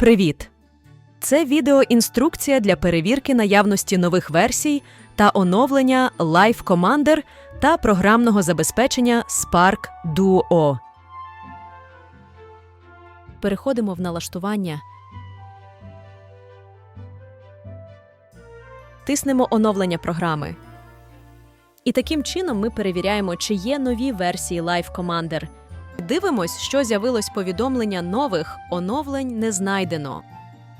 Привіт! Це відеоінструкція для перевірки наявності нових версій та оновлення Live Commander та програмного забезпечення Spark Duo. Переходимо в налаштування. Тиснемо оновлення програми. І таким чином ми перевіряємо, чи є нові версії Live Commander. Дивимось, що з'явилось повідомлення нових оновлень не знайдено.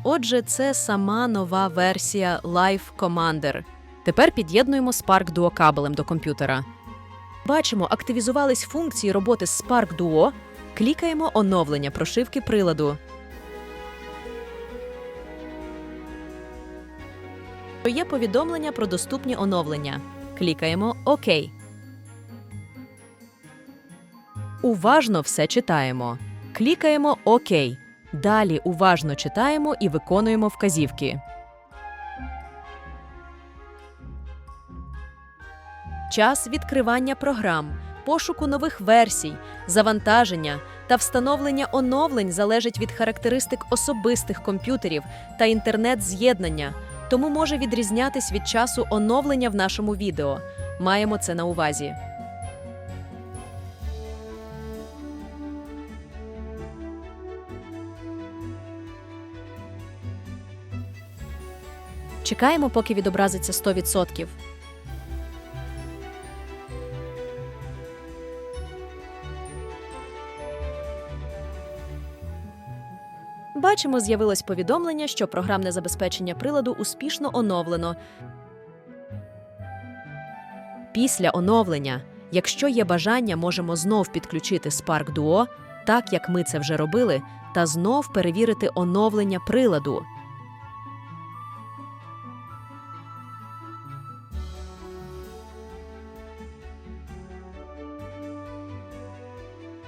Отже, це сама нова версія Live Commander. Тепер під'єднуємо Spark Duo кабелем до комп'ютера. Бачимо, активізувались функції роботи з Spark Duo. Клікаємо оновлення прошивки приладу. Є повідомлення про доступні оновлення. Клікаємо ОК. Уважно все читаємо. Клікаємо ОК. Далі уважно читаємо і виконуємо вказівки. Час відкривання програм, пошуку нових версій, завантаження та встановлення оновлень залежить від характеристик особистих комп'ютерів та інтернет-з'єднання, тому може відрізнятись від часу оновлення в нашому відео. Маємо це на увазі. Чекаємо, поки відобразиться 100%. Бачимо, з'явилось повідомлення, що програмне забезпечення приладу успішно оновлено. Після оновлення, якщо є бажання, можемо знов підключити Spark Duo, так як ми це вже робили, та знов перевірити оновлення приладу.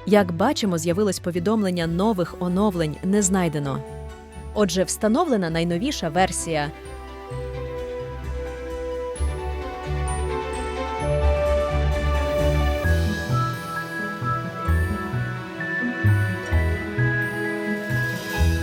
Як бачимо, з'явилось повідомлення нових оновлень не знайдено. Отже, встановлена найновіша версія